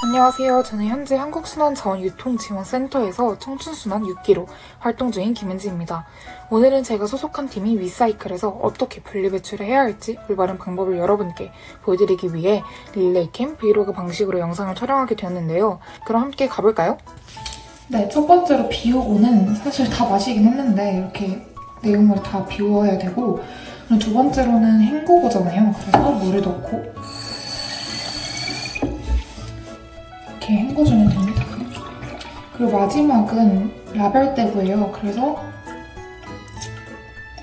안녕하세요. 저는 현재 한국순환자원유통지원센터에서 청춘순환 6기로 활동 중인 김은지입니다. 오늘은 제가 소속한 팀인 위사이클에서 어떻게 분리배출을 해야 할지 올바른 방법을 여러분께 보여드리기 위해 릴레이캠 브이로그 방식으로 영상을 촬영하게 되었는데요. 그럼 함께 가볼까요? 네, 첫 번째로 비우고는 사실 다 마시긴 했는데 이렇게 내용물을 다 비워야 되고 두 번째로는 헹구고잖아요. 그래서 물을 넣고 이렇게 헹궈주면 됩니다. 그리고 마지막은 라벨 떼고예요. 그래서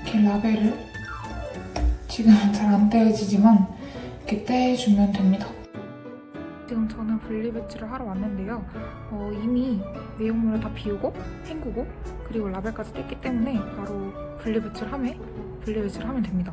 이렇게 라벨을 지금은 잘 안 떼지지만 이렇게 떼주면 됩니다. 지금 저는 분리배출을 하러 왔는데요. 어, 이미 내용물을 다 비우고 헹구고 그리고 라벨까지 뗐기 때문에 바로 분리배출함에 분리배출을 하면 됩니다.